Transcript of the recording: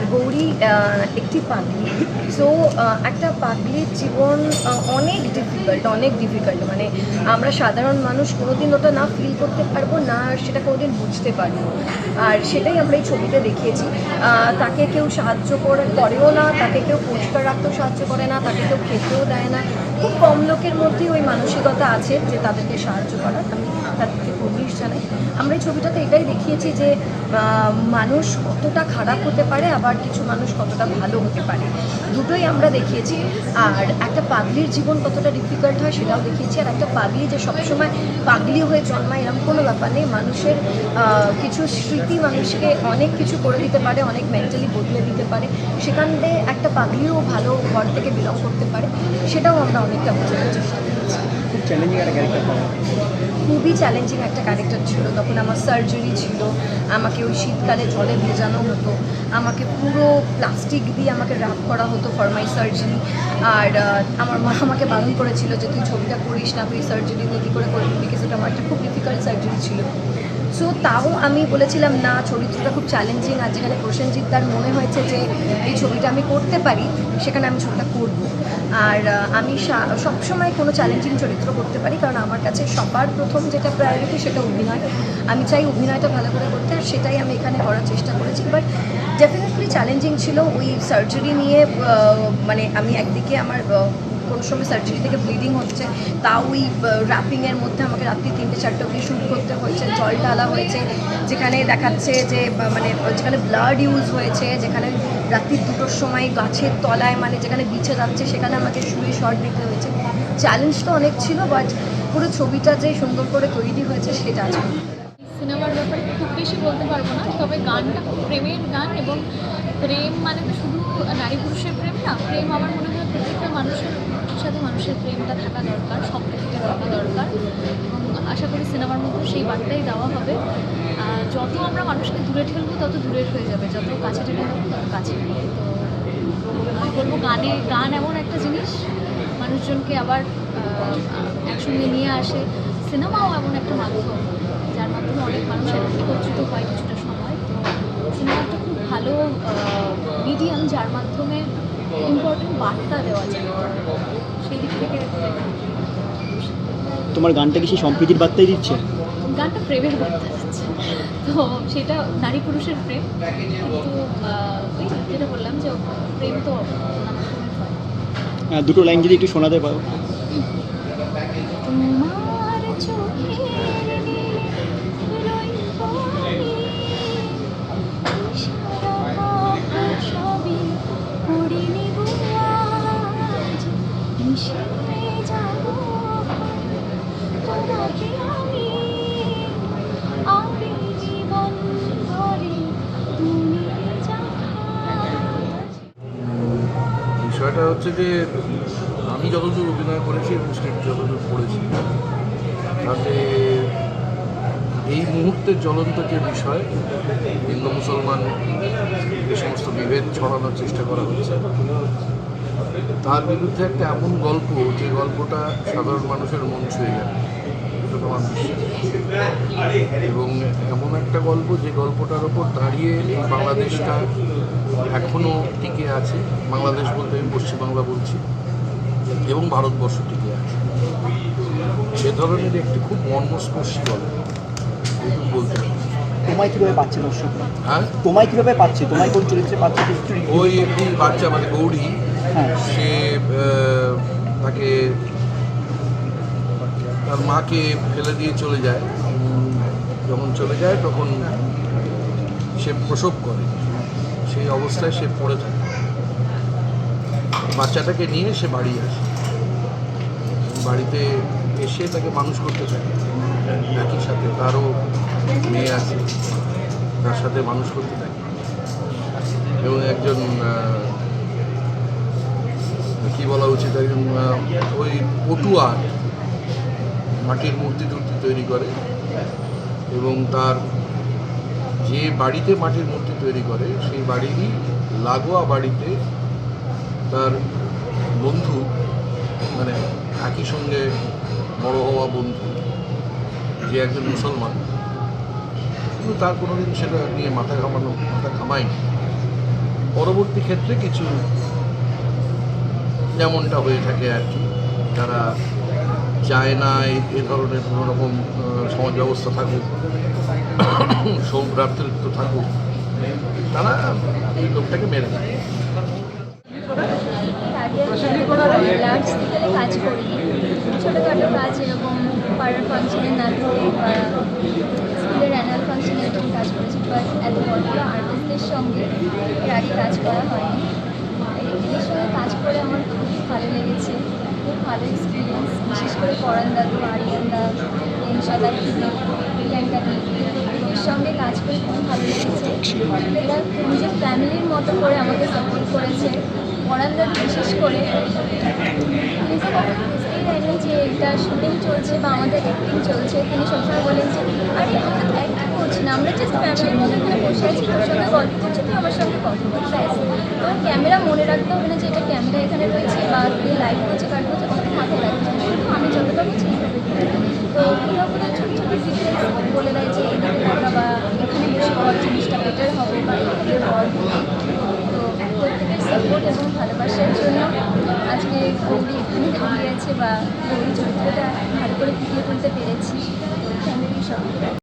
আর গৌরী একটি পাগলি। সো একটা পাগলির জীবন অনেক ডিফিকাল্ট অনেক ডিফিকাল্ট মানে আমরা সাধারণ মানুষ কোনোদিন ওটা না ফিল করতে পারব, না সেটা কোনোদিন বুঝতে পারব। আর সেটাই আমরা এই ছবিতে দেখিয়েছি। তাকে কেউ সাহায্য করে, করেও না, তাকে কেউ পরিষ্কার রাখতেও সাহায্য করে না, তাকে কেউ খেতেও দেয় না। খুব কম লোকের মধ্যেই ওই মানসিকতা আছে যে তাদেরকে সাহায্য করার। আমি তাদেরকে পুলিশ জানাই। আমরা এই ছবিটাতে এটাই দেখিয়েছি যে মানুষ কতটা খারাপ হতে পারে, আবার কিছু মানুষ কতটা ভালো হতে পারে। দুটোই আমরা দেখিয়েছি। আর একটা পাগলির জীবন কতটা ডিফিকাল্ট হয় সেটাও দেখিয়েছি। আর একটা পাগলি যে সবসময় পাগলি হয়ে জন্মায় এরকম কোনো ব্যাপার নেই। মানুষের কিছু স্মৃতি মানুষকে অনেক কিছু করে দিতে পারে, অনেক মেন্টালি বদলে দিতে পারে। সেখানে একটা পাগলিও ভালো ঘর থেকে বিলং করতে পারে। সেটাও আমরা অনেকটা বোঝানোর চেষ্টা করেছি খুব চ্যালেঞ্জিং একটা ক্যারেক্টার খুবই চ্যালেঞ্জিং একটা ক্যারেক্টার ছিল। তখন আমার সার্জারি ছিল। আমাকে ওই শীতকালে জলে ভেজানো হতো। আমাকে পুরো প্লাস্টিক দিয়ে আমাকে র্যাপ করা হতো ফর মাই সার্জারি আর আমার মা আমাকে বারণ করেছিল যে, তুই ছবিটা করিস না, তুই সার্জারি নিয়ে কী করে করবি? বিকজ এটা আমার একটা খুব ডিফিকাল্ট সার্জারি ছিল। সো তাও আমি বলেছিলাম, না, চরিত্রটা খুব চ্যালেঞ্জিং আর যেখানে প্রসেনজিৎ তার মনে হয়েছে যে, এই ছবিটা আমি করতে পারি, সেখানে আমি ছবিটা করব। আর আমি সবসময় কোনো চ্যালেঞ্জিং চরিত্র করতে পারি, কারণ আমার কাছে সবার প্রথম যেটা প্রায়োরিটি সেটা অভিনয়। আমি চাই অভিনয়টা ভালো করে করতে, আর সেটাই আমি এখানে করার চেষ্টা করেছি। বাট ডেফিনেটলি চ্যালেঞ্জিং ছিল ওই সার্জারি নিয়ে মানে আমি একদিকে আমার কোনো সময় সার্জারি থেকে ব্লিডিং হচ্ছে তাও ওই র্যাপিংয়ের মধ্যে আমাকে রাত্রি তিনটে, চারটে অবধি শ্যুট করতে হয়েছে, জল ঢালা হয়েছে, যেখানে দেখাচ্ছে যে মানে যেখানে ব্লাড ইউজ হয়েছে, যেখানে রাত্রি দুটোর সময় গাছের তলায় মানে যেখানে বিছে যাচ্ছে, সেখানে আমাকে শুয়ে শর্ট নিতে হয়েছে। চ্যালেঞ্জটা অনেক ছিল বাট পুরো ছবিটা যে সুন্দর করে তৈরি হয়েছে সেটা আছে। সিনেমার ব্যাপারে খুব বেশি বলতে পারব না, তবে গানটা প্রেমের গান এবং প্রেম মানে তো শুধু নারী পুরুষের প্রেম না, প্রেম আমার মনে হয় প্রত্যেকটা মানুষের সাথে মানুষের প্রেমটা থাকা দরকার সব ক্ষেত্রে থাকা দরকার এবং আশা করি সিনেমার মধ্যে সেই বার্তাই দেওয়া হবে। যত আমরা মানুষকে দূরে ঠেলবো, তত দূরের হয়ে যাবে, যত কাছে ঠেলে তত কাছে। তো আমি বলব গানে, গান এমন একটা জিনিস মানুষজনকে আবার একসঙ্গে নিয়ে আসে। সিনেমাও এমন একটা মাধ্যম যার মাধ্যমে অনেক মানুষ একত্রিত হয় কিছুটা সময়। তো সিনেমা একটা খুব ভালো মিডিয়াম যার মাধ্যমে ইম্পর্টেন্ট বার্তা দেওয়া যায়। সেই দিক থেকে তোমার গানটা কি সেই সম্প্রীতির বার্তাই দিচ্ছে? গানটা প্রেমের বার্তা দিচ্ছে। তো সেটা নারী পুরুষের প্রেম। কিন্তু ওই যেটা বললাম যে প্রেম তো নানা রকমের হয় হ্যাঁ, দুটো লাইন যদি একটু শোনাতে পারো। বিষয়টা হচ্ছে যে আমি যতদূর অভিনয় করেছি এবং স্ক্রিপ্ট যতদূর পড়েছি, তাতে এই মুহূর্তের জ্বলন্ত যে বিষয় হিন্দু মুসলমান যে সমস্ত বিভেদ ছড়ানোর চেষ্টা করা হচ্ছে, তার বিরুদ্ধে একটা এমন গল্প, যে গল্পটা সাধারণ মানুষের মন ছুঁয়ে বিশ্বাস। এবং এমন একটা গল্প, যে গল্পটার ওপর দাঁড়িয়ে এই বাংলাদেশটা এখনও টিকে আছে। বাংলাদেশ বলতে আমি পশ্চিমবাংলা বলছি এবং ভারতবর্ষ টিকে আছে। সে ধরনের একটি খুব মর্মস্পর্শী গল্প বলতে তোমায় কীভাবে পাচ্ছে দর্শক? হ্যাঁ? তোমায় কীভাবে পাচ্ছে? তোমায় কোন চরিত্রে পাচ্ছে? ওই একটি বাচ্চা মানে গৌরী। হ্যাঁ। সে তাকে তার মাকে ফেলে দিয়ে চলে যায়। যখন চলে যায় তখন সে প্রসব করে। অবস্থায় সে পড়ে থাকে। বাচ্চাটাকে নিয়ে সে বাড়ি আসে বাড়িতে এসে তাকে মানুষ করতে থাকে একই সাথে তারও মেয়ে আছে, তার সাথে মানুষ করতে থাকে এবং একজন কি বলা উচিত, একজন ওই পটুয়া মাটির মূর্তি টুর্তি তৈরি করে। এবং তার যে বাড়িতে মাটির মূর্তি তৈরি করে, সেই বাড়িরই লাগোয়া বাড়িতে তার বন্ধু মানে একই সঙ্গে বড় হওয়া বন্ধু, যে একজন মুসলমান, কিন্তু তার কোনোদিন সেটা নিয়ে মাথা ঘামানো, মাথা ঘামায়নি। পরবর্তী ক্ষেত্রে কিছু যেমনটা হয়ে থাকে আর কি তারা চায় না এ- ধরনের কোনো রকম সমাজ ব্যবস্থা থাকুক সৌভ্রাতৃত্ব থাকুক। তারা এই লোকটাকে মেরে স্কেলে কাজ করিনি ছোটোখাটো কাজ এরকম পাড়ার ফাংশনের নাটকে বা স্কুলের অ্যানুয়াল ফাংশনে এরকম কাজ করেছি বাট এত বড় আর্টিস্টদের সঙ্গে এর আগে কাজ করা হয়নি এদের সঙ্গে কাজ করে আমার খুবই ভালো লেগেছে খুব ভালো এক্সপিরিয়েন্স বিশেষ করে পরান দাদু আরিয়ান দা এনশাদা প্রিয়াঙ্কা সঙ্গে কাজ করে খুব ভালো লেগেছে। এরা নিজের ফ্যামিলির মতো করে আমাকে সাপোর্ট করেছে। পরান বিশেষ করে। যে এটা শুটিং চলছে বা আমাদের অ্যাক্টিং চলছে, তিনি সবসময় বলেন যে, আরে, আমরা তো অ্যাক্টিং করছি না, আমরা জাস্ট ফ্যামিলির মতো এখানে বসে আছি, তোর সঙ্গে গল্প করছি, তুই আমার সঙ্গে কথা বল, ব্যাস। তোর ক্যামেরা মনে রাখতে হবে না যে, এটা ক্যামেরা এখানে রয়েছে বা তুই লাইভ করছে কাট করছে কত মাথায় রাখছে আমি যতটা বুঝি। তো কোথাও কোথাও ছোটো বলে দেয় যে বা এখানে কর জিনিসটা বেটার হবে বা তো প্রত্যেকের সাপোর্ট এবং ভালোবাসার জন্য আজকে গৌরী এখানে বা গৌরী চরিত্রটা ভালো করে ফুটিয়ে তুলতে পেরেছি থ্যাংক ইউ সবাই